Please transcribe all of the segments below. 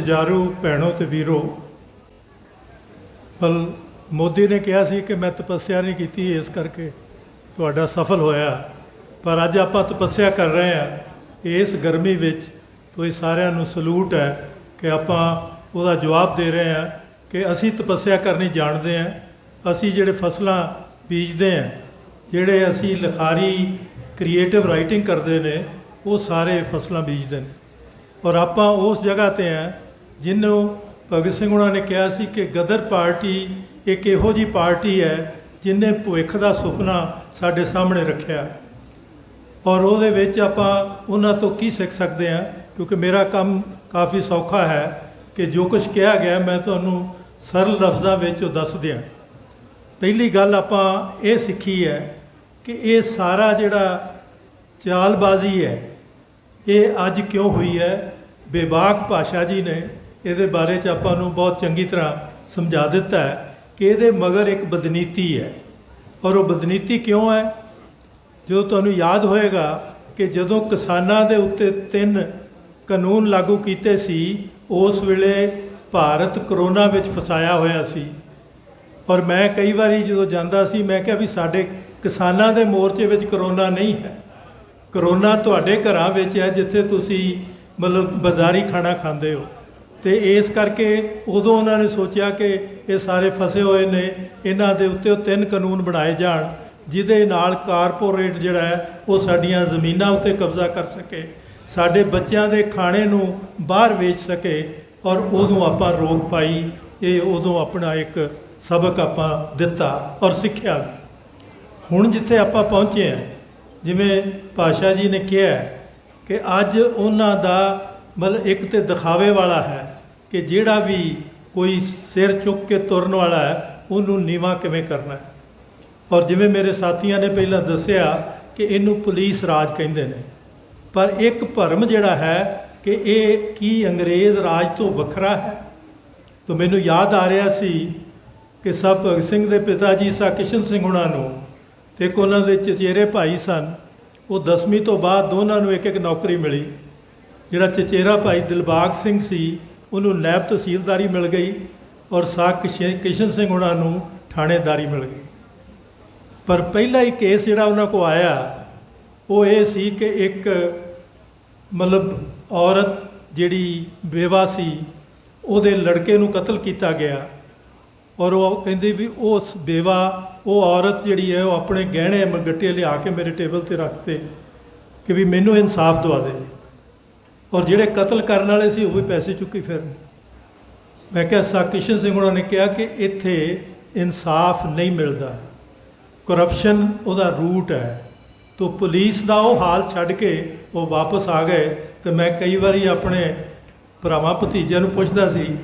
ਜੁਝਾਰੂ ਭੈਣੋ ਤੇ ਵੀਰੋ ਪਰ ਮੋਦੀ ਨੇ ਕਿਹਾ ਸੀ ਕਿ ਮੈਂ ਤਪੱਸਿਆ ਨਹੀਂ ਕੀਤੀ, ਇਸ ਕਰਕੇ ਤੁਹਾਡਾ ਸਫਲ ਹੋਇਆ। ਪਰ ਅੱਜ ਆਪਾਂ ਤਪੱਸਿਆ ਕਰ ਰਹੇ ਹਾਂ, ਇਸ ਗਰਮੀ ਵਿੱਚ ਤੁਸੀਂ ਸਾਰਿਆਂ ਨੂੰ ਸਲੂਟ ਹੈ ਕਿ ਆਪਾਂ ਉਹਦਾ ਜਵਾਬ ਦੇ ਰਹੇ ਹਾਂ ਕਿ ਅਸੀਂ ਤਪੱਸਿਆ ਕਰਨੀ ਜਾਣਦੇ ਹਾਂ, ਅਸੀਂ ਜਿਹੜੇ ਫਸਲਾਂ ਬੀਜਦੇ ਹਾਂ, ਜਿਹੜੇ ਅਸੀਂ ਲਿਖਾਰੀ ਕ੍ਰੀਏਟਿਵ ਰਾਈਟਿੰਗ ਕਰਦੇ ਨੇ, ਉਹ ਸਾਰੇ ਫਸਲਾਂ ਬੀਜਦੇ ਨੇ। ਔਰ ਆਪਾਂ ਉਸ ਜਗ੍ਹਾ ਤੇ ਆ ਜਿਹਨੂੰ ਭਗਤ ਸਿੰਘ ਉਹਨਾਂ ਨੇ ਕਿਹਾ ਸੀ ਕਿ ਗਦਰ ਪਾਰਟੀ ਇੱਕ ਇਹੋ ਜੀ ਪਾਰਟੀ ਹੈ ਜਿਨੇ ਭਵਿੱਖ ਦਾ ਸੁਪਨਾ ਸਾਡੇ ਸਾਹਮਣੇ ਰੱਖਿਆ। ਔਰ ਉਹਦੇ ਵਿੱਚ ਆਪਾਂ ਉਹਨਾਂ ਤੋਂ ਕੀ ਸਿੱਖ ਸਕਦੇ ਹਾਂ? ਕਿਉਂਕਿ ਮੇਰਾ ਕੰਮ ਕਾਫੀ ਸੌਖਾ ਹੈ ਕਿ ਜੋ ਕੁਝ ਕਿਹਾ ਗਿਆ ਮੈਂ ਤੁਹਾਨੂੰ ਸਰਲ ਲਫ਼ਜ਼ਾਂ ਵਿੱਚ ਉਹ ਦੱਸ ਦਿਆਂ। ਪਹਿਲੀ ਗੱਲ ਆਪਾਂ ਇਹ ਸਿੱਖੀ ਹੈ ਕਿ ਇਹ ਸਾਰਾ ਜਿਹੜਾ ਚਾਲਬਾਜ਼ੀ ਹੈ, ਇਹ ਅੱਜ ਕਿਉਂ ਹੋਈ ਹੈ? ਬੇਬਾਕ ਭਾਸ਼ਾ ਜੀ ਨੇ ਇਹਦੇ ਬਾਰੇ ਚ ਆਪਾਂ ਨੂੰ ਬਹੁਤ ਚੰਗੀ ਤਰ੍ਹਾਂ ਸਮਝਾ ਦਿੱਤਾ ਹੈ ਕਿ ਇਹਦੇ ਮਗਰ ਇੱਕ ਬਦਨੀਤੀ ਹੈ। ਔਰ ਉਹ ਬਦਨੀਤੀ ਕਿਉਂ ਹੈ? ਜੋ ਤੁਹਾਨੂੰ ਯਾਦ ਹੋਏਗਾ ਕਿ ਜਦੋਂ ਕਿਸਾਨਾਂ ਦੇ ਉੱਤੇ ਤਿੰਨ ਕਾਨੂੰਨ ਲਾਗੂ ਕੀਤੇ ਸੀ, ਉਸ ਵੇਲੇ ਭਾਰਤ ਕਰੋਨਾ ਵਿੱਚ ਫਸਾਇਆ ਹੋਇਆ ਸੀ। ਔਰ ਮੈਂ ਕਈ ਵਾਰੀ ਜਦੋਂ ਜਾਂਦਾ ਸੀ, ਮੈਂ ਕਿਹਾ ਵੀ ਸਾਡੇ ਕਿਸਾਨਾਂ ਦੇ ਮੋਰਚੇ ਵਿੱਚ ਕਰੋਨਾ ਨਹੀਂ ਹੈ। ਕਰੋਨਾ ਤੁਹਾਡੇ ਘਰਾਂ ਵਿੱਚ ਹੈ, ਜਿੱਥੇ ਤੁਸੀਂ ਮਤਲਬ ਬਾਜ਼ਾਰੀ ਖਾਣਾ ਖਾਂਦੇ ਹੋ। ਤੇ ਇਸ ਕਰਕੇ ਉਦੋਂ ਉਹਨਾਂ ਨੇ ਸੋਚਿਆ ਕਿ ਇਹ ਸਾਰੇ ਫਸੇ ਹੋਏ ਨੇ, ਇਹਨਾਂ ਦੇ ਉੱਤੇ ਉਹ ਤਿੰਨ ਕਾਨੂੰਨ ਬਣਾਏ ਜਾਣ, ਜਿਹਦੇ ਨਾਲ ਕਾਰਪੋਰੇਟ ਜਿਹੜਾ ਹੈ, ਉਹ ਸਾਡੀਆਂ ਜ਼ਮੀਨਾਂ ਉੱਤੇ ਕਬਜ਼ਾ ਕਰ ਸਕੇ, ਸਾਡੇ ਬੱਚਿਆਂ ਦੇ ਖਾਣੇ ਨੂੰ ਬਾਹਰ ਵੇਚ ਸਕੇ ਔਰ ਉਦੋਂ ਆਪਾਂ ਰੋਕ ਪਾਈ, ਇਹ ਉਦੋਂ ਆਪਣਾ ਇੱਕ ਸਬਕ ਆਪਾਂ ਦਿੱਤਾ ਔਰ ਸਿੱਖਿਆ ਵੀ। ਹੁਣ ਜਿੱਥੇ ਆਪਾਂ ਪਹੁੰਚੇ ਹਾਂ, ਜਿਵੇਂ ਪਾਸ਼ਾ ਜੀ ਨੇ ਕਿਹਾ ਕਿ ਅੱਜ ਉਹਨਾਂ ਦਾ ਮਤਲਬ ਇੱਕ ਤੇ ਦਿਖਾਵੇ ਵਾਲਾ ਹੈ ਕਿ ਜਿਹੜਾ ਵੀ ਕੋਈ ਸਿਰ ਚੁੱਕ ਕੇ ਤੁਰਨ ਵਾਲਾ ਹੈ, ਉਹਨੂੰ ਨੀਵਾ ਕਿਵੇਂ ਕਰਨਾ ਹੈ? ਔਰ ਜਿਵੇਂ ਮੇਰੇ ਸਾਥੀਆਂ ਨੇ ਪਹਿਲਾਂ ਦੱਸਿਆ ਕਿ ਇਹਨੂੰ ਪੁਲਿਸ ਰਾਜ ਕਹਿੰਦੇ ਨੇ। ਪਰ ਇੱਕ ਭਰਮ ਜਿਹੜਾ ਹੈ ਕਿ ਇਹ ਕੀ ਅੰਗਰੇਜ਼ ਰਾਜ ਤੋਂ ਵੱਖਰਾ ਹੈ? ਤਾਂ ਮੈਨੂੰ ਯਾਦ ਆ ਰਿਹਾ ਸੀ ਕਿ ਸਭ ਭਗਤ ਸਿੰਘ ਦੇ ਪਿਤਾ ਜੀ ਸਾ ਕਿਸ਼ਨ ਸਿੰਘ ਉਹਨਾਂ ਨੂੰ ਤੇ ਇੱਕ ਉਹਨਾਂ ਦੇ ਚਚੇਰੇ ਭਾਈ ਸਨ। ਉਹ 10ਵੀਂ ਤੋਂ ਬਾਅਦ ਦੋਨਾਂ ਨੂੰ ਇੱਕ ਇੱਕ ਨੌਕਰੀ ਮਿਲੀ। ਜਿਹੜਾ ਚਚੇਰਾ ਭਾਈ ਦਿਲਬਾਗ ਸਿੰਘ ਸੀ, ਉਹਨੂੰ ਨੈਬ ਤਹਿਸੀਲਦਾਰੀ ਮਿਲ ਗਈ ਔਰ ਸਾ ਕਿਸ਼ਨ ਸਿੰਘ ਉਹਨਾਂ ਨੂੰ ਥਾਣੇਦਾਰੀ ਮਿਲ ਗਈ। ਪਰ ਪਹਿਲਾ ਹੀ ਕੇਸ ਜਿਹੜਾ ਉਹਨਾਂ ਕੋ ਆਇਆ, ਉਹ ਇਹ ਸੀ ਕਿ ਇੱਕ ਮਤਲਬ ਔਰਤ ਜਿਹੜੀ ਬੇਵਾ ਸੀ, ਉਹਦੇ ਲੜਕੇ ਨੂੰ ਕਤਲ ਕੀਤਾ ਗਿਆ ਔਰ ਉਹ ਕਹਿੰਦੀ ਵੀ ਉਸ ਬੇਵਾ, ਉਹ ਔਰਤ ਜਿਹੜੀ ਹੈ, ਉਹ ਆਪਣੇ ਗਹਿਣੇ ਮਗੱਟੇ ਲਿਆ ਕੇ ਮੇਰੇ ਟੇਬਲ ਤੇ ਰੱਖਤੇ ਕਿ ਵੀ ਮੈਨੂੰ ਇਨਸਾਫ ਦਵਾ ਦੇ। ਔਰ ਜਿਹੜੇ ਕਤਲ ਕਰਨ ਵਾਲੇ ਸੀ, ਉਹ ਵੀ ਪੈਸੇ ਚੁੱਕੀ ਫਿਰਨ ਮੈਂ ਕਿਹਾ ਸਾ ਸਿੰਘ ਉਹਨਾਂ ਨੇ ਕਿਹਾ ਕਿ ਇੱਥੇ ਇਨਸਾਫ ਨਹੀਂ ਮਿਲਦਾ। ਕਰਪਸ਼ਨ ਉਹਦਾ ਰੂਟ ਹੈ। ਤੋ ਪੁਲਿਸ ਦਾ ਉਹ ਹਾਲ ਛੱਡ ਕੇ ਉਹ ਵਾਪਸ ਆ ਗਏ ਤੇ ਮੈਂ ਕਈ ਵਾਰੀ ਆਪਣੇ ਭਰਾਵਾਂ, ਭਤੀਜਿਆਂ ਨੂੰ ਪੁੱਛਦਾ ਸੀ।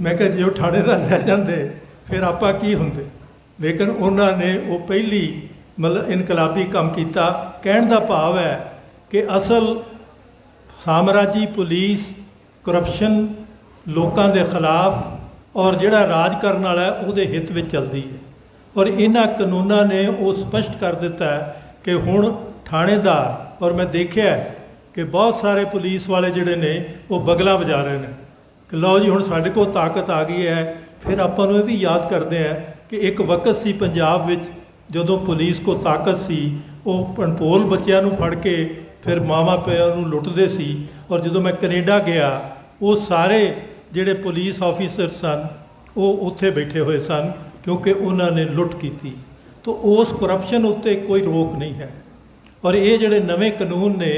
ਮੈਂ ਕਿਹਾ, ਜੇ ਉਹ ਥਾਣੇਦਾਰ ਰਹਿ ਜਾਂਦੇ, ਫਿਰ ਆਪਾਂ ਕੀ ਹੁੰਦੇ? ਲੇਕਿਨ ਉਹਨਾਂ ਨੇ ਉਹ ਪਹਿਲੀ ਮਤਲਬ ਇਨਕਲਾਬੀ ਕੰਮ ਕੀਤਾ। ਕਹਿਣ ਦਾ ਭਾਵ ਹੈ ਕਿ ਅਸਲ ਸਾਮਰਾਜੀ ਪੁਲਿਸ ਕਰਪਸ਼ਨ ਲੋਕਾਂ ਦੇ ਖਿਲਾਫ ਔਰ ਜਿਹੜਾ ਰਾਜ ਕਰਨ ਵਾਲਾ ਹੈ, ਉਹਦੇ ਹਿੱਤ ਵਿੱਚ ਚੱਲਦੀ ਹੈ। ਔਰ ਇਹਨਾਂ ਕਾਨੂੰਨਾਂ ਨੇ ਉਹ ਸਪਸ਼ਟ ਕਰ ਦਿੱਤਾ ਕਿ ਹੁਣ ਥਾਣੇਦਾਰ ਔਰ ਮੈਂ ਦੇਖਿਆ ਕਿ ਬਹੁਤ ਸਾਰੇ ਪੁਲਿਸ ਵਾਲੇ ਜਿਹੜੇ ਨੇ ਉਹ ਬਗਲਾ ਵਜਾ ਰਹੇ ਨੇ। ਕਿ ਲਓ ਜੀ ਹੁਣ ਸਾਡੇ ਕੋਲ ਤਾਕਤ ਆ ਗਈ ਹੈ। ਫਿਰ ਆਪਾਂ ਨੂੰ ਇਹ ਵੀ ਯਾਦ ਕਰਦੇ ਆ ਕਿ ਇੱਕ ਵਕਤ ਸੀ ਪੰਜਾਬ ਵਿੱਚ ਜਦੋਂ ਪੁਲਿਸ ਕੋ ਤਾਕਤ ਸੀ ਉਹ ਪਣਪੋਲ ਬੱਚਿਆਂ ਨੂੰ ਫੜ ਕੇ ਫਿਰ ਮਾਮਾ ਪਿਓ ਨੂੰ ਲੁੱਟਦੇ ਸੀ ਔਰ ਜਦੋਂ ਮੈਂ ਕੈਨੇਡਾ ਗਿਆ, ਉਹ ਸਾਰੇ ਜਿਹੜੇ ਪੁਲਿਸ ਆਫੀਸਰ ਸਨ, ਉਹ ਉੱਥੇ ਬੈਠੇ ਹੋਏ ਸਨ ਕਿਉਂਕਿ ਉਹਨਾਂ ਨੇ ਲੁੱਟ ਕੀਤੀ। ਤਾਂ ਉਸ ਕਰਪਸ਼ਨ ਉੱਤੇ ਕੋਈ ਰੋਕ ਨਹੀਂ ਹੈ। ਔਰ ਇਹ ਜਿਹੜੇ ਨਵੇਂ ਕਾਨੂੰਨ ਨੇ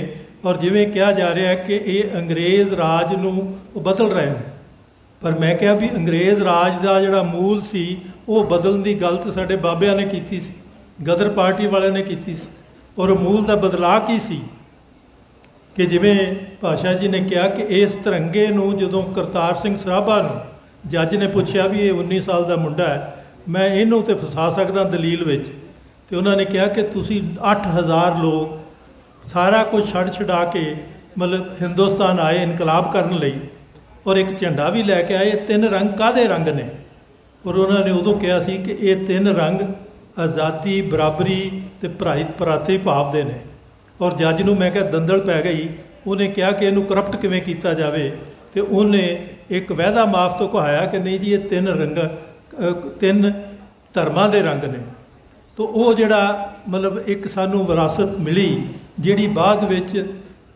ਔਰ ਜਿਵੇਂ ਕਿਹਾ ਜਾ ਰਿਹਾ ਹੈ ਕਿ ਇਹ ਅੰਗਰੇਜ਼ ਰਾਜ ਨੂੰ ਬਦਲ ਰਹੇ ਨੇ। ਪਰ ਮੈਂ ਕਿਹਾ ਵੀ ਅੰਗਰੇਜ਼ ਰਾਜ ਦਾ ਜਿਹੜਾ ਮੂਲ ਸੀ, ਉਹ ਬਦਲਣ ਦੀ ਗੱਲ ਤਾਂ ਸਾਡੇ ਬਾਬਿਆਂ ਨੇ ਕੀਤੀ ਸੀ, ਗਦਰ ਪਾਰਟੀ ਵਾਲਿਆਂ ਨੇ ਕੀਤੀ ਸੀ। ਔਰ ਮੂਲ ਦਾ ਬਦਲਾਅ ਕੀ ਸੀ? ਕਿ ਜਿਵੇਂ ਭਾਸ਼ਾ ਜੀ ਨੇ ਕਿਹਾ ਕਿ ਇਸ ਤਿਰੰਗੇ ਨੂੰ ਜਦੋਂ ਕਰਤਾਰ ਸਿੰਘ ਸਰਾਭਾ ਨੂੰ ਜੱਜ ਨੇ ਪੁੱਛਿਆ ਵੀ ਇਹ 19 ਸਾਲ ਦਾ ਮੁੰਡਾ ਹੈ, ਮੈਂ ਇਹਨੂੰ ਤੇ ਫਸਾ ਸਕਦਾ ਦਲੀਲ ਵਿੱਚ। ਤੇ ਉਹਨਾਂ ਨੇ ਕਿਹਾ ਕਿ ਤੁਸੀਂ 8000 ਲੋਕ ਸਾਰਾ ਕੁਝ ਛੱਡ ਛਡਾ ਕੇ ਮਤਲਬ ਹਿੰਦੁਸਤਾਨ ਆਏ ਇਨਕਲਾਬ ਕਰਨ ਲਈ ਔਰ ਇੱਕ ਝੰਡਾ ਵੀ ਲੈ ਕੇ ਆਏ, ਇਹ ਤਿੰਨ ਰੰਗ ਕਾਦੇ ਰੰਗ ਨੇ? ਔਰ ਉਹਨਾਂ ਨੇ ਉਦੋਂ ਕਿਹਾ ਸੀ ਕਿ ਇਹ ਤਿੰਨ ਰੰਗ ਆਜ਼ਾਦੀ, ਬਰਾਬਰੀ ਤੇ ਭਰਾਈ ਭਰਾਤਰੀ ਭਾਵ ਦੇ ਨੇ। ਔਰ ਜੱਜ ਨੂੰ ਮੈਂ ਕਿਹਾ, ਦੰਦਲ ਪੈ ਗਈ। ਉਹਨੇ ਕਿਹਾ ਕਿ ਇਹਨੂੰ ਕਰਪਟ ਕਿਵੇਂ ਕੀਤਾ ਜਾਵੇ? ਤੇ ਉਹਨੇ ਇੱਕ ਵਾਅਦਾ ਮਾਫ ਤੋਂ ਕਹਾਇਆ ਕਿ ਨਹੀਂ ਜੀ, ਇਹ ਤਿੰਨ ਰੰਗ ਤਿੰਨ ਧਰਮਾਂ ਦੇ ਰੰਗ ਨੇ। ਤੋ ਉਹ ਜਿਹੜਾ ਮਤਲਬ ਇੱਕ ਸਾਨੂੰ ਵਿਰਾਸਤ ਮਿਲੀ, ਜਿਹੜੀ ਬਾਅਦ ਵਿੱਚ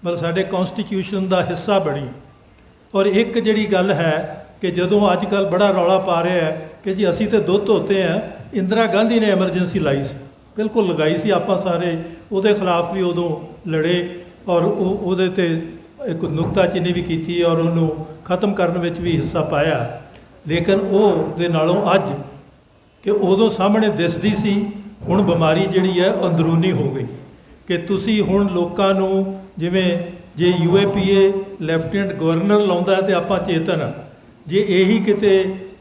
ਮਤਲਬ ਸਾਡੇ ਕਨਸਟੀਟਿਊਸ਼ਨ ਦਾ ਹਿੱਸਾ ਬਣੀ। ਔਰ ਇੱਕ ਜਿਹੜੀ ਗੱਲ ਹੈ ਕਿ ਜਦੋਂ ਅੱਜ ਕੱਲ ਬੜਾ ਰੌਲਾ ਪਾ ਰਿਹਾ ਹੈ ਕਿ ਜੀ ਅਸੀਂ ਤੇ ਦੁੱਧ ਧੋਤੇ ਆ, ਇੰਦਰਾ ਗਾਂਧੀ ਨੇ ਐਮਰਜੈਂਸੀ ਲਾਈ ਸੀ। ਬਿਲਕੁਲ ਲਗਾਈ ਸੀ ਆਪਾਂ ਸਾਰੇ। ਉਹਦੇ ਖਿਲਾਫ ਵੀ ਉਦੋਂ ਲੜੇ ਔਰ ਉਹ ਉਹਦੇ ਤੇ ਇੱਕ ਨੁਕਤਾਚੀਨੀ ਵੀ ਕੀਤੀ ਔਰ ਉਹਨੂੰ ਖਤਮ ਕਰਨ ਵਿੱਚ ਵੀ ਹਿੱਸਾ ਪਾਇਆ। ਲੇਕਿਨ ਉਹ ਦੇ ਨਾਲੋਂ ਅੱਜ ਕਿ ਉਦੋਂ ਸਾਹਮਣੇ ਦਿਸਦੀ ਸੀ, ਹੁਣ ਬਿਮਾਰੀ ਜਿਹੜੀ ਹੈ ਅੰਦਰੂਨੀ ਹੋ ਗਈ। ਕਿ ਤੁਸੀਂ ਹੁਣ ਲੋਕਾਂ ਨੂੰ ਜਿਵੇਂ ਜੇ ਯੂਏਪੀਏ ਲੈਫਟੀਨੈਂਟ ਗਵਰਨਰ ਲਾਉਂਦਾ ਹੈ ਤੇ ਆਪਾਂ ਚੇਤਨ ਜੇ ਇਹੀ ਕਿਤੇ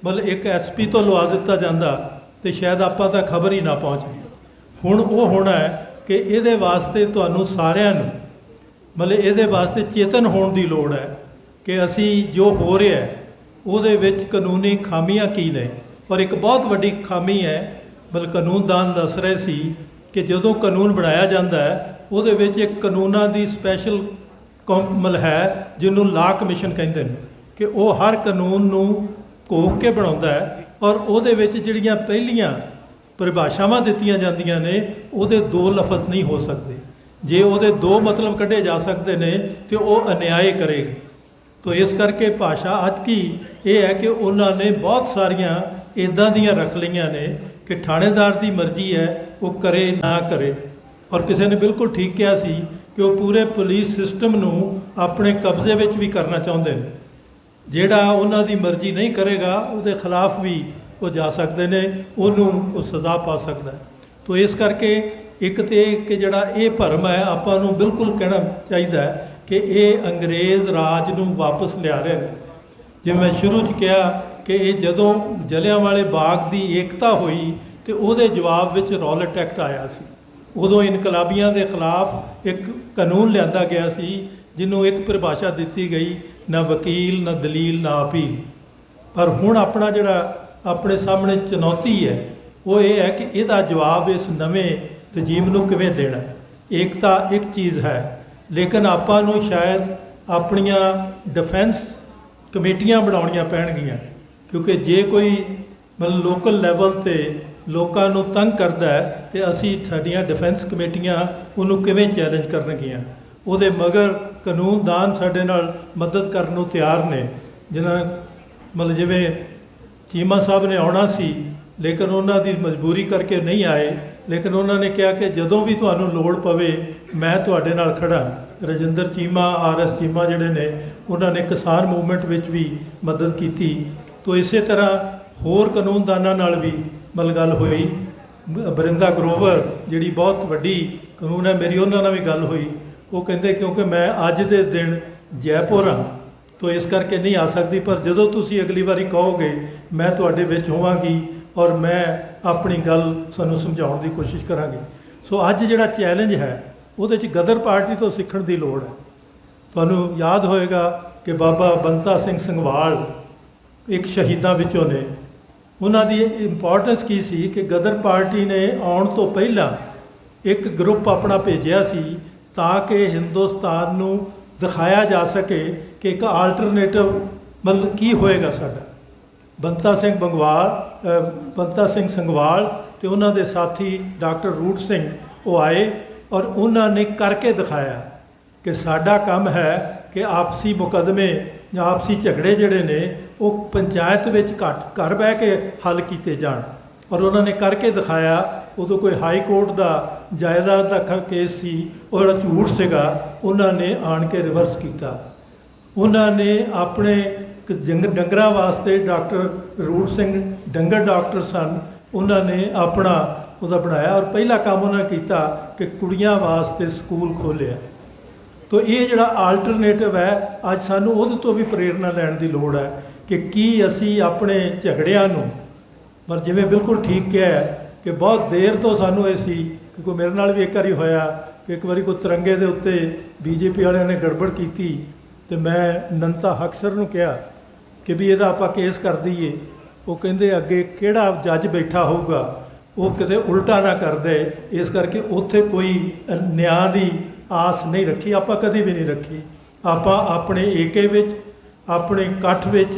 ਮਤਲਬ ਇੱਕ ਐਸਪੀ ਤੋਂ ਲਵਾ ਦਿੱਤਾ ਜਾਂਦਾ ਤੇ ਸ਼ਾਇਦ ਆਪਾਂ ਤਾਂ ਖਬਰ ਹੀ ਨਾ ਪਹੁੰਚਦੀ ਹੁਣ ਉਹ ਹੋਣਾ ਹੈ ਕਿ ਇਹਦੇ ਵਾਸਤੇ ਤੁਹਾਨੂੰ ਸਾਰਿਆਂ ਨੂੰ, ਮਤਲਬ ਇਹਦੇ ਵਾਸਤੇ ਚੇਤਨ ਹੋਣ ਦੀ ਲੋੜ ਹੈ ਕਿ ਅਸੀਂ ਜੋ ਹੋ ਰਿਹਾ ਹੈ, ਉਹਦੇ ਵਿੱਚ ਕਾਨੂੰਨੀ ਖਾਮੀਆਂ ਕੀ ਨੇ। ਔਰ ਇੱਕ ਬਹੁਤ ਵੱਡੀ ਖਾਮੀ ਹੈ, ਮਤਲਬ ਕਾਨੂੰਨਦਾਨ ਦੱਸ ਰਹੇ ਸੀ ਕਿ ਜਦੋਂ ਕਾਨੂੰਨ ਬਣਾਇਆ ਜਾਂਦਾ ਹੈ, ਉਹਦੇ ਵਿੱਚ ਇੱਕ ਕਾਨੂੰਨਾਂ ਦੀ ਸਪੈਸ਼ਲ ਕੌਮਲ ਹੈ, ਜਿਹਨੂੰ ਲਾ ਕਮਿਸ਼ਨ ਕਹਿੰਦੇ ਨੇ, ਕਿ ਉਹ ਹਰ ਕਾਨੂੰਨ ਨੂੰ ਕੋਕ ਕੇ ਬਣਾਉਂਦਾ ਹੈ। ਔਰ ਉਹਦੇ ਵਿੱਚ ਜਿਹੜੀਆਂ ਪਹਿਲੀਆਂ ਪਰਿਭਾਸ਼ਾਵਾਂ ਦਿੱਤੀਆਂ ਜਾਂਦੀਆਂ ਨੇ, ਉਹਦੇ ਦੋ ਲਫ਼ਜ਼ ਨਹੀਂ ਹੋ ਸਕਦੇ। ਜੇ ਉਹਦੇ ਦੋ ਮਤਲਬ ਕੱਢੇ ਜਾ ਸਕਦੇ ਨੇ, ਤੇ ਉਹ ਅਨਿਆਏ ਕਰੇਗੀ। ਤੋ ਇਸ ਕਰਕੇ ਭਾਸ਼ਾ ਅੱਜ ਕੀ, ਇਹ ਹੈ ਕਿ ਉਹਨਾਂ ਨੇ ਬਹੁਤ ਸਾਰੀਆਂ ਇਦਾਂ ਦੀਆਂ ਰੱਖ ਲਈਆਂ ਨੇ ਕਿ ਥਾਣੇਦਾਰ ਦੀ ਮਰਜ਼ੀ ਹੈ, ਉਹ ਕਰੇ ਨਾ ਕਰੇ। ਔਰ ਕਿਸੇ ਨੇ ਬਿਲਕੁਲ ਠੀਕ ਕਿਹਾ ਸੀ ਕਿ ਉਹ ਪੂਰੇ ਪੁਲਿਸ ਸਿਸਟਮ ਨੂੰ ਆਪਣੇ ਕਬਜ਼ੇ ਵਿੱਚ ਵੀ ਕਰਨਾ ਚਾਹੁੰਦੇ ਨੇ। ਜਿਹੜਾ ਉਹਨਾਂ ਦੀ ਮਰਜ਼ੀ ਨਹੀਂ ਕਰੇਗਾ, ਉਹਦੇ ਖਿਲਾਫ ਵੀ ਉਹ ਜਾ ਸਕਦੇ ਨੇ, ਉਹਨੂੰ ਉਹ ਸਜ਼ਾ ਪਾ ਸਕਦਾ ਹੈ। ਇਸ ਕਰਕੇ ਇੱਕ ਤੇ ਕਿ ਜਿਹੜਾ ਇਹ ਭਰਮ ਹੈ, ਆਪਾਂ ਨੂੰ ਬਿਲਕੁਲ ਕਹਿਣਾ ਚਾਹੀਦਾ ਕਿ ਇਹ ਅੰਗਰੇਜ਼ ਰਾਜ ਨੂੰ ਵਾਪਸ ਲਿਆ ਰਹੇ ਨੇ। ਜਿਵੇਂ ਮੈਂ ਸ਼ੁਰੂ 'ਚ ਕਿਹਾ ਕਿ ਇਹ ਜਦੋਂ ਜਲਿਆਂਵਾਲੇ ਬਾਗ ਦੀ ਏਕਤਾ ਹੋਈ ਤੇ ਉਹਦੇ ਜਵਾਬ ਵਿੱਚ ਰੌਲਟ ਐਕਟ ਆਇਆ ਸੀ। ਉਦੋਂ ਇਨਕਲਾਬੀਆਂ ਦੇ ਖਿਲਾਫ ਇੱਕ ਕਾਨੂੰਨ ਲਿਆਂਦਾ ਗਿਆ ਸੀ, ਜਿਹਨੂੰ ਇੱਕ ਪਰਿਭਾਸ਼ਾ ਦਿੱਤੀ ਗਈ, ਨਾ ਵਕੀਲ, ਨਾ ਦਲੀਲ, ਨਾ ਅਪੀਲ। ਪਰ ਹੁਣ ਆਪਣਾ ਜਿਹੜਾ ਆਪਣੇ ਸਾਹਮਣੇ ਚੁਣੌਤੀ ਹੈ। ਉਹ ਇਹ ਹੈ ਕਿ ਇਹਦਾ ਜਵਾਬ ਇਸ ਨਵੇਂ ਰਜੀਮ ਨੂੰ ਕਿਵੇਂ ਦੇਣਾ ਏਕਤਾ ਇੱਕ ਚੀਜ਼ ਹੈ। ਲੇਕਿਨ ਆਪਾਂ ਨੂੰ ਸ਼ਾਇਦ ਆਪਣੀਆਂ ਡਿਫੈਂਸ ਕਮੇਟੀਆਂ ਬਣਾਉਣੀਆਂ ਪੈਣਗੀਆਂ। ਕਿਉਂਕਿ ਜੇ ਕੋਈ ਮਤਲਬ ਲੋਕਲ ਲੈਵਲ ਤੇ ਲੋਕਾਂ ਨੂੰ ਤੰਗ ਕਰਦਾ ਹੈ, ਤੇ ਅਸੀਂ ਸਾਡੀਆਂ ਡਿਫੈਂਸ ਕਮੇਟੀਆਂ ਉਹਨੂੰ ਕਿਵੇਂ ਚੈਲੰਜ ਕਰਨਗੀਆਂ? ਉਹਦੇ ਮਗਰ ਕਾਨੂੰਨਦਾਨ ਸਾਡੇ ਨਾਲ ਮਦਦ ਕਰਨ ਨੂੰ ਤਿਆਰ ਨੇ। ਜਿਨ੍ਹਾਂ ਮਤਲਬ ਜਿਵੇਂ ਚੀਮਾ ਸਾਹਿਬ ਨੇ ਆਉਣਾ ਸੀ, ਲੇਕਿਨ ਉਹਨਾਂ ਦੀ ਮਜਬੂਰੀ ਕਰਕੇ ਨਹੀਂ ਆਏ। ਲੇਕਿਨ ਉਹਨਾਂ ਨੇ ਕਿਹਾ ਕਿ ਜਦੋਂ ਵੀ ਤੁਹਾਨੂੰ ਲੋੜ ਪਵੇ, ਮੈਂ ਤੁਹਾਡੇ ਨਾਲ ਖੜਾ ਰਜਿੰਦਰ ਚੀਮਾ, ਆਰ ਐਸ ਚੀਮਾ ਜਿਹੜੇ ਨੇ, ਉਹਨਾਂ ਨੇ ਕਿਸਾਨ ਮੂਵਮੈਂਟ ਵਿੱਚ ਵੀ ਮਦਦ ਕੀਤੀ। ਤੋ ਇਸੇ ਤਰ੍ਹਾਂ ਹੋਰ ਕਾਨੂੰਨਦਾਨਾਂ ਨਾਲ ਵੀ ਮਤਲਬ ਗੱਲ ਹੋਈ। ਬ- ਬਰਿੰਦਾ ਗਰੋਵਰ, ਜਿਹੜੀ ਬਹੁਤ ਵੱਡੀ ਕਾਨੂੰਨ ਹੈ, ਮੇਰੀ ਉਹਨਾਂ ਨਾਲ ਵੀ ਗੱਲ ਹੋਈ। ਉਹ ਕਹਿੰਦੇ, ਕਿਉਂਕਿ ਮੈਂ ਅੱਜ ਦੇ ਦਿਨ ਜੈਪੁਰ ਹਾਂ ਤੋ ਇਸ ਕਰਕੇ ਨਹੀਂ ਆ ਸਕਦੀ, ਪਰ ਜਦੋਂ ਤੁਸੀਂ ਅਗਲੀ ਵਾਰੀ ਕਹੋਗੇ, ਮੈਂ ਤੁਹਾਡੇ ਵਿੱਚ ਹੋਵਾਂਗੀ ਔਰ ਮੈਂ ਆਪਣੀ ਗੱਲ ਸਾਨੂੰ ਸਮਝਾਉਣ ਦੀ ਕੋਸ਼ਿਸ਼ ਕਰਾਂਗੀ। ਸੋ ਅੱਜ ਜਿਹੜਾ ਚੈਲੰਜ ਹੈ, ਉਹਦੇ 'ਚ ਗਦਰ ਪਾਰਟੀ ਤੋਂ ਸਿੱਖਣ ਦੀ ਲੋੜ ਹੈ। ਤੁਹਾਨੂੰ ਯਾਦ ਹੋਏਗਾ ਕਿ ਬਾਬਾ ਬੰਤਾ ਸਿੰਘ ਸੰਘਵਾਲ ਇੱਕ ਸ਼ਹੀਦਾਂ ਵਿੱਚੋਂ ਨੇ। ਉਹਨਾਂ ਦੀ ਇੰਪੋਰਟੈਂਸ ਕੀ ਸੀ ਕਿ ਗਦਰ ਪਾਰਟੀ ਨੇ ਆਉਣ ਤੋਂ ਪਹਿਲਾਂ ਇੱਕ ਗਰੁੱਪ ਆਪਣਾ ਭੇਜਿਆ ਸੀ ਤਾਂ ਕਿ ਹਿੰਦੁਸਤਾਨ ਨੂੰ ਦਿਖਾਇਆ ਜਾ ਸਕੇ ਕਿ ਇੱਕ ਆਲਟਰਨੇਟਿਵ ਮਤਲਬ ਕੀ ਹੋਏਗਾ ਸਾਡਾ। ਬੰਤਾ ਸਿੰਘ ਬੰਗਵਾਲ ਬੰਤਾ ਸਿੰਘ ਸੰਗਵਾਲ ਤੇ ਉਹਨਾਂ ਦੇ ਸਾਥੀ ਡਾਕਟਰ ਰੂਟ ਸਿੰਘ ਉਹ ਆਏ ਔਰ ਉਹਨਾਂ ਨੇ ਕਰਕੇ ਦਿਖਾਇਆ ਕਿ ਸਾਡਾ ਕੰਮ ਹੈ ਕਿ ਆਪਸੀ ਮੁਕਦਮੇ ਜਾਂ ਆਪਸੀ ਝਗੜੇ ਜਿਹੜੇ ਨੇ ਉਹ ਪੰਚਾਇਤ ਵਿੱਚ ਘੱਟ ਘਰ ਬਹਿ ਕੇ ਹੱਲ ਕੀਤੇ ਜਾਣ। ਔਰ ਉਹਨਾਂ ਨੇ ਕਰਕੇ ਦਿਖਾਇਆ ਉਦੋਂ ਕੋਈ ਹਾਈ ਕੋਰਟ ਦਾ ਜਾਇਦਾਦ ਦਾ ਖ- ਕੇਸ ਸੀ, ਉਹ ਜਿਹੜਾ ਝੂਠ ਸੀਗਾ, ਉਹਨਾਂ ਨੇ ਆਣ ਕੇ ਰਿਵਰਸ ਕੀਤਾ। ਉਹਨਾਂ ਨੇ ਆਪਣੇ ਡੰਗਰਾਂ ਵਾਸਤੇ ਡਾਕਟਰ ਰੂਟ ਸਿੰਘ ਡੰਗਰ ਡਾਕਟਰ ਸਨ, ਉਹਨਾਂ ਨੇ ਆਪਣਾ ਉਹਦਾ ਬਣਾਇਆ ਔਰ ਪਹਿਲਾ ਕੰਮ ਉਹਨਾਂ ਨੇ ਕੀਤਾ ਕਿ ਕੁੜੀਆਂ ਵਾਸਤੇ ਸਕੂਲ ਖੋਲ੍ਹਿਆ। ਤੋ ਇਹ ਜਿਹੜਾ ਆਲਟਰਨੇਟਿਵ ਹੈ, ਅੱਜ ਸਾਨੂੰ ਉਹਦੇ ਤੋਂ ਵੀ ਪ੍ਰੇਰਣਾ ਲੈਣ ਦੀ ਲੋੜ ਹੈ ਕਿ ਕੀ ਅਸੀਂ ਆਪਣੇ ਝਗੜਿਆਂ ਨੂੰ, ਪਰ ਜਿਵੇਂ ਬਿਲਕੁਲ ਠੀਕ ਕਿਹਾ ਕਿ ਬਹੁਤ ਦੇਰ ਤੋਂ ਸਾਨੂੰ ਇਹ ਸੀ ਕਿ ਕੋਈ ਮੇਰੇ ਨਾਲ ਵੀ ਇੱਕ ਵਾਰੀ ਹੋਇਆ ਕਿ ਇੱਕ ਵਾਰੀ ਕੋਈ ਤਿਰੰਗੇ ਦੇ ਉੱਤੇ ਬੀਜੇਪੀ ਵਾਲਿਆਂ ਨੇ ਗੜਬੜ ਕੀਤੀ ਤੇ ਮੈਂ ਨੰਤਾ ਹਕਸਰ ਨੂੰ ਕਿਹਾ ਕਿ ਵੀ ਇਹਦਾ ਆਪਾਂ ਕੇਸ ਕਰ ਦਈਏ। ਉਹ ਕਹਿੰਦੇ ਅੱਗੇ ਕਿਹੜਾ ਜੱਜ ਬੈਠਾ ਹੋਊਗਾ, ਉਹ ਕਿਤੇ ਉਲਟਾ ਨਾ ਕਰ ਦੇ। ਇਸ ਕਰਕੇ ਉੱਥੇ ਕੋਈ ਨਿਆਂ ਦੀ ਆਸ ਨਹੀਂ ਰੱਖੀ, ਆਪਾਂ ਕਦੀ ਵੀ ਨਹੀਂ ਰੱਖੀ। ਆਪਾਂ ਆਪਣੇ ਏਕੇ ਵਿੱਚ, ਆਪਣੇ ਇਕੱਠ ਵਿੱਚ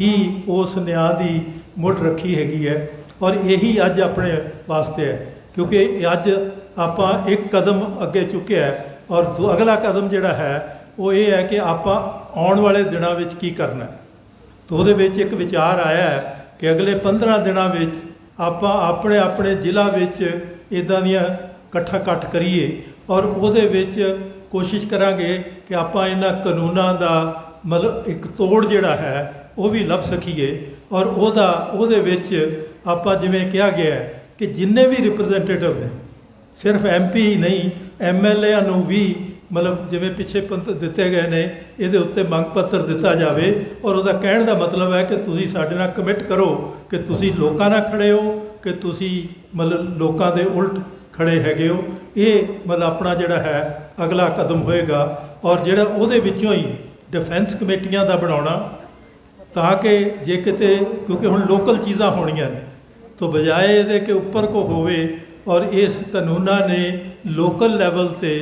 ਹੀ ਉਸ ਨਿਆਂ ਦੀ ਮੁੱਢ ਰੱਖੀ ਹੈਗੀ ਹੈ। ਔਰ ਇਹੀ ਅੱਜ ਆਪਣੇ ਵਾਸਤੇ ਹੈ, ਕਿਉਂਕਿ ਅੱਜ ਆਪਾਂ ਇੱਕ ਕਦਮ ਅੱਗੇ ਚੁੱਕਿਆ ਹੈ ਔਰ ਅਗਲਾ ਕਦਮ ਜਿਹੜਾ ਹੈ, ਉਹ ਇਹ ਹੈ ਕਿ ਆਪਾਂ ਆਉਣ ਵਾਲੇ ਦਿਨਾਂ ਵਿੱਚ ਕੀ ਕਰਨਾ ਹੈ। ਤਾਂ ਉਹਦੇ ਵਿੱਚ ਇੱਕ ਵਿਚਾਰ ਆਇਆ ਹੈ ਕਿ ਅਗਲੇ 15 ਦਿਨਾਂ ਵਿੱਚ ਆਪਾਂ ਆਪਣੇ ਆਪਣੇ ਜ਼ਿਲ੍ਹਾ ਵਿੱਚ ਇਦਾਂ ਦੀਆਂ ਇਕੱਠਾ ਇਕੱਠ ਕਰੀਏ ਔਰ ਉਹਦੇ ਵਿੱਚ ਕੋਸ਼ਿਸ਼ ਕਰਾਂਗੇ ਕਿ ਆਪਾਂ ਇਹਨਾਂ ਕਾਨੂੰਨਾਂ ਦਾ ਮਤਲਬ ਇੱਕ ਤੋੜ ਜਿਹੜਾ ਹੈ, ਉਹ ਵੀ ਲੱਭ ਸਕੀਏ ਔਰ ਉਹਦਾ, ਉਹਦੇ ਵਿੱਚ ਆਪਾਂ ਜਿਵੇਂ ਕਿਹਾ ਗਿਆ ਹੈ ਕਿ ਜਿੰਨੇ ਵੀ ਰਿਪਰੈਜ਼ੈਂਟੇਟਿਵ ਨੇ, ਸਿਰਫ ਐਮਪੀ ਹੀ ਨਹੀਂ ਐਮਐਲਏਆਂ ਨੂੰ ਵੀ ਮਤਲਬ ਜਿਵੇਂ ਪਿੱਛੇ ਪੰਤ ਦਿੱਤੇ ਗਏ ਨੇ, ਇਹਦੇ ਉੱਤੇ ਮੰਗ ਪੱਤਰ ਦਿੱਤਾ ਜਾਵੇ ਔਰ ਉਹਦਾ ਕਹਿਣ ਦਾ ਮਤਲਬ ਹੈ ਕਿ ਤੁਸੀਂ ਸਾਡੇ ਨਾਲ ਕਮਿਟ ਕਰੋ ਕਿ ਤੁਸੀਂ ਲੋਕਾਂ ਨਾਲ ਖੜੇ ਹੋ, ਕਿ ਤੁਸੀਂ ਮਤਲਬ ਲੋਕਾਂ ਦੇ ਉਲਟ ਖੜੇ ਹੈਗੇ ਹੋ। ਇਹ ਮਤਲਬ ਆਪਣਾ ਜਿਹੜਾ ਹੈ, ਅਗਲਾ ਕਦਮ ਹੋਏਗਾ ਔਰ ਜਿਹੜਾ ਉਹਦੇ ਵਿੱਚੋਂ ਹੀ ਡਿਫੈਂਸ ਕਮੇਟੀਆਂ ਦਾ ਬਣਾਉਣਾ ਤਾਂ ਕਿ ਜੇ ਕਿਤੇ, ਕਿਉਂਕਿ ਹੁਣ ਲੋਕਲ ਚੀਜ਼ਾਂ ਹੋਣੀਆਂ ਨੇ ਤੋਂ ਬਜਾਏ ਇਹਦੇ ਕਿ ਉੱਪਰ ਕੋ ਹੋਵੇ ਔਰ ਇਸ ਕਾਨੂੰਨਾਂ ਨੇ ਲੋਕਲ ਲੈਵਲ ਤੇ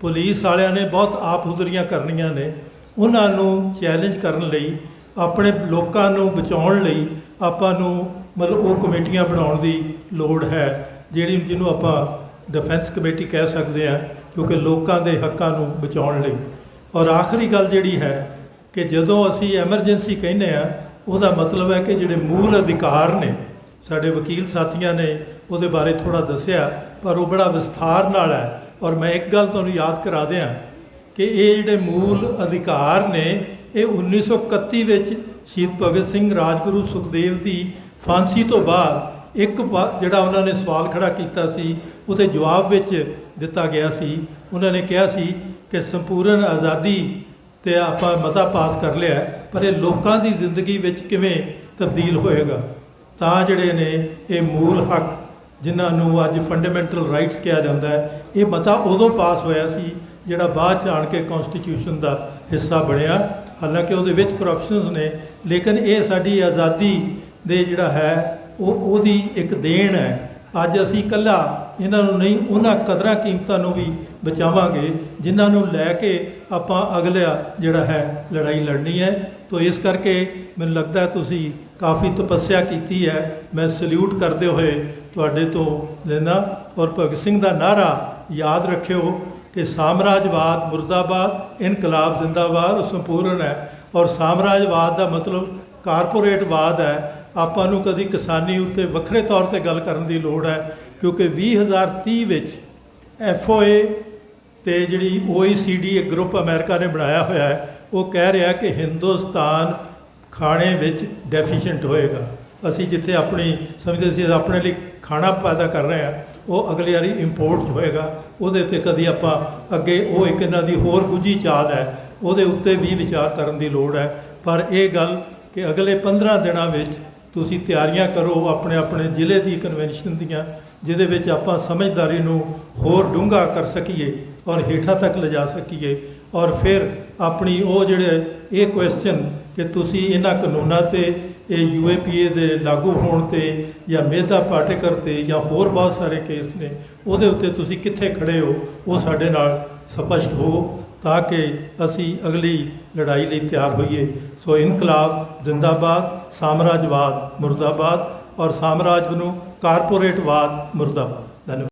ਪੁਲਿਸ ਵਾਲਿਆਂ ਨੇ ਬਹੁਤ ਆਪ ਹੁਦਰੀਆਂ ਕਰਨੀਆਂ ਨੇ, ਉਹਨਾਂ ਨੂੰ ਚੈਲੰਜ ਕਰਨ ਲਈ, ਆਪਣੇ ਲੋਕਾਂ ਨੂੰ ਬਚਾਉਣ ਲਈ ਆਪਾਂ ਨੂੰ ਮਤਲਬ ਉਹ ਕਮੇਟੀਆਂ ਬਣਾਉਣ ਦੀ ਲੋੜ ਹੈ, ਜਿਹੜੀ ਜਿਹਨੂੰ ਆਪਾਂ ਡਿਫੈਂਸ ਕਮੇਟੀ ਕਹਿ ਸਕਦੇ ਹਾਂ, ਕਿਉਂਕਿ ਲੋਕਾਂ ਦੇ ਹੱਕਾਂ ਨੂੰ ਬਚਾਉਣ ਲਈ। ਔਰ ਆਖਰੀ ਗੱਲ ਜਿਹੜੀ ਹੈ ਕਿ ਜਦੋਂ ਅਸੀਂ ਐਮਰਜੈਂਸੀ ਕਹਿੰਦੇ ਆ ਉਹਦਾ ਮਤਲਬ ਹੈ ਕਿ ਜਿਹੜੇ ਮੂਲ ਅਧਿਕਾਰ ਨੇ ਸਾਡੇ ਵਕੀਲ ਸਾਥੀਆਂ ਨੇ ਉਹਦੇ ਬਾਰੇ ਥੋੜਾ ਦੱਸਿਆ, ਪਰ ਉਹ ਬੜਾ ਵਿਸਥਾਰ ਨਾਲ ਹੈ। ਔਰ ਮੈਂ ਇੱਕ ਗੱਲ ਤੁਹਾਨੂੰ ਯਾਦ ਕਰਾ ਦਿਆਂ ਕਿ ਇਹ ਜਿਹੜੇ ਮੂਲ ਅਧਿਕਾਰ ਨੇ, ਇਹ 1931 ਵਿੱਚ ਸ਼ਹੀਦ ਭਗਤ ਸਿੰਘ ਰਾਜਗੁਰੂ ਸੁਖਦੇਵ ਦੀ ਫਾਂਸੀ ਤੋਂ ਬਾਅਦ ਇੱਕ ਵਾ- ਜਿਹੜਾ ਉਹਨਾਂ ਨੇ ਸਵਾਲ ਖੜਾ ਕੀਤਾ ਸੀ, ਉਹਦੇ ਜਵਾਬ ਵਿੱਚ ਦਿੱਤਾ ਗਿਆ ਸੀ। ਉਹਨਾਂ ਨੇ ਕਿਹਾ ਸੀ ਕਿ ਸੰਪੂਰਨ ਆਜ਼ਾਦੀ ਤੇ ਆਪਾਂ ਮਤਾ ਪਾਸ ਕਰ ਲਿਆ ਪਰ ਇਹ ਲੋਕਾਂ ਦੀ ਜ਼ਿੰਦਗੀ ਵਿੱਚ ਕਿਵੇਂ ਤਬਦੀਲ ਹੋਏਗਾ? ਤਾਂ ਜਿਹੜੇ ਨੇ ਇਹ ਮੂਲ ਹੱਕ ਜਿਨ੍ਹਾਂ ਨੂੰ ਅੱਜ ਫੰਡਾਮੈਂਟਲ ਰਾਈਟਸ ਕਿਹਾ ਜਾਂਦਾ ਹੈ, ਇਹ ਮਤਾ ਉਦੋਂ ਪਾਸ ਹੋਇਆ ਸੀ ਜਿਹੜਾ ਬਾਅਦ ਚ ਆਣ ਕੇ ਕਨਸਟੀਟਿਊਸ਼ਨ ਦਾ ਹਿੱਸਾ ਬਣਿਆ। ਹਾਲਾਂਕਿ ਉਹਦੇ ਵਿੱਚ ਕਰਪਸ਼ਨਸ ਨੇ, ਲੇਕਿਨ ਇਹ ਸਾਡੀ ਆਜ਼ਾਦੀ ਦੇ ਜਿਹੜਾ ਹੈ, ਉਹ ਉਹਦੀ ਇੱਕ ਦੇਣ ਹੈ। ਅੱਜ ਅਸੀਂ ਇਕੱਲਾ ਇਹਨਾਂ ਨੂੰ ਨਹੀਂ, ਉਹਨਾਂ ਕਦਰਾਂ ਕੀਮਤਾਂ ਨੂੰ ਵੀ ਬਚਾਵਾਂਗੇ, ਜਿਨ੍ਹਾਂ ਨੂੰ ਲੈ ਕੇ ਆਪਾਂ ਅਗਲਾ ਜਿਹੜਾ ਹੈ ਲੜਾਈ ਲੜਨੀ ਹੈ। ਤੋਂ ਇਸ ਕਰਕੇ ਮੈਨੂੰ ਲੱਗਦਾ ਤੁਸੀਂ ਕਾਫੀ ਤਪੱਸਿਆ ਕੀਤੀ ਹੈ। ਮੈਂ ਸਲੂਟ ਕਰਦੇ ਹੋਏ ਤੁਹਾਡੇ ਤੋਂ ਲੈਣਾ ਔਰ ਭਗਤ ਸਿੰਘ ਦਾ ਨਾਰਾ ਯਾਦ ਰੱਖਿਓ ਕਿ ਸਾਮਰਾਜਵਾਦ ਮੁਰਦਾਬਾਦ, ਇਨਕਲਾਬ ਜ਼ਿੰਦਾਬਾਦ ਉਹ ਸੰਪੂਰਨ ਹੈ ਔਰ ਸਾਮਰਾਜਵਾਦ ਦਾ ਮਤਲਬ ਕਾਰਪੋਰੇਟਵਾਦ ਹੈ। ਆਪਾਂ ਨੂੰ ਕਦੀ ਕਿਸਾਨੀ ਉੱਤੇ ਵੱਖਰੇ ਤੌਰ ਤੇ ਗੱਲ ਕਰਨ ਦੀ ਲੋੜ ਹੈ ਕਿਉਂਕਿ 2030 ਵਿੱਚ ਐਫਓਏ ਤੇ ਜਿਹੜੀ OECD ਇੱਕ ਗਰੁੱਪ ਅਮਰੀਕਾ ਨੇ ਬਣਾਇਆ ਹੋਇਆ ਹੈ, ਉਹ ਕਹਿ ਰਿਹਾ ਕਿ ਹਿੰਦੁਸਤਾਨ ਖਾਣੇ ਵਿੱਚ ਡੈਫੀਸ਼ੀਐਂਟ ਹੋਏਗਾ। ਅਸੀਂ ਜਿੱਥੇ ਆਪਣੀ, ਸਮਝਦੇ ਸੀ ਆਪਣੇ ਲਈ ਖਾਣਾ ਪੈਦਾ ਕਰ ਰਹੇ ਹਾਂ, ਉਹ ਅਗਲੀ ਵਾਰੀ ਇੰਪੋਰਟ 'ਚ ਹੋਏਗਾ। ਉਹਦੇ ਤੇ ਕਦੀ ਆਪਾਂ ਅੱਗੇ ਉਹ ਇੱਕ ਇਹਨਾਂ ਦੀ ਹੋਰ ਗੁੱਜੀ ਚਾਲ ਹੈ, ਉਹਦੇ ਉੱਤੇ ਵੀ ਵਿਚਾਰ ਕਰਨ ਦੀ ਲੋੜ ਹੈ। ਪਰ ਇਹ ਗੱਲ ਕਿ ਅਗਲੇ 15 ਦਿਨਾਂ ਵਿੱਚ ਤੁਸੀਂ ਤਿਆਰੀਆਂ ਕਰੋ ਆਪਣੇ ਆਪਣੇ ਜ਼ਿਲ੍ਹੇ ਦੀ ਕਨਵੈਨਸ਼ਨ ਦੀਆਂ, ਜਿਹਦੇ ਵਿੱਚ ਆਪਾਂ ਸਮਝਦਾਰੀ ਨੂੰ ਹੋਰ ਡੂੰਘਾ ਕਰ ਸਕੀਏ ਔਰ ਹੇਠਾਂ ਤੱਕ ਲਿਜਾ ਸਕੀਏ। ਔਰ ਫਿਰ ਆਪਣੀ ਉਹ ਜਿਹੜੇ ਇਹ ਕੁਐਸਚਨ ਕਿ ਤੁਸੀਂ ਇਹਨਾਂ ਕਾਨੂੰਨਾਂ ਤੇ, ਇਹ ਯੂਏਪੀਏ ਦੇ ਲਾਗੂ ਹੋਣ ਤੇ ਜਾਂ ਮੇਧਾ ਪਾਟੇਕਰ ਤੇ ਜਾਂ ਹੋਰ ਬਹੁਤ ਸਾਰੇ ਕੇਸ ਨੇ, ਉਹਦੇ ਉੱਤੇ ਤੁਸੀਂ ਕਿੱਥੇ ਖੜੇ ਹੋ, ਉਹ ਸਾਡੇ ਨਾਲ ਸਪਸ਼ਟ ਹੋ ਤਾਂ ਕਿ ਅਸੀਂ ਅਗਲੀ ਲੜਾਈ ਲਈ ਤਿਆਰ ਹੋਈਏ। ਸੋ ਇਨਕਲਾਬ ਜ਼ਿੰਦਾਬਾਦ, ਸਾਮਰਾਜਵਾਦ ਮੁਰਦਾਬਾਦ ਔਰ ਸਾਮਰਾਜ ਨੂੰ ਕਾਰਪੋਰੇਟਵਾਦ ਮੁਰਦਾਬਾਦ। ਧੰਨਵਾਦ।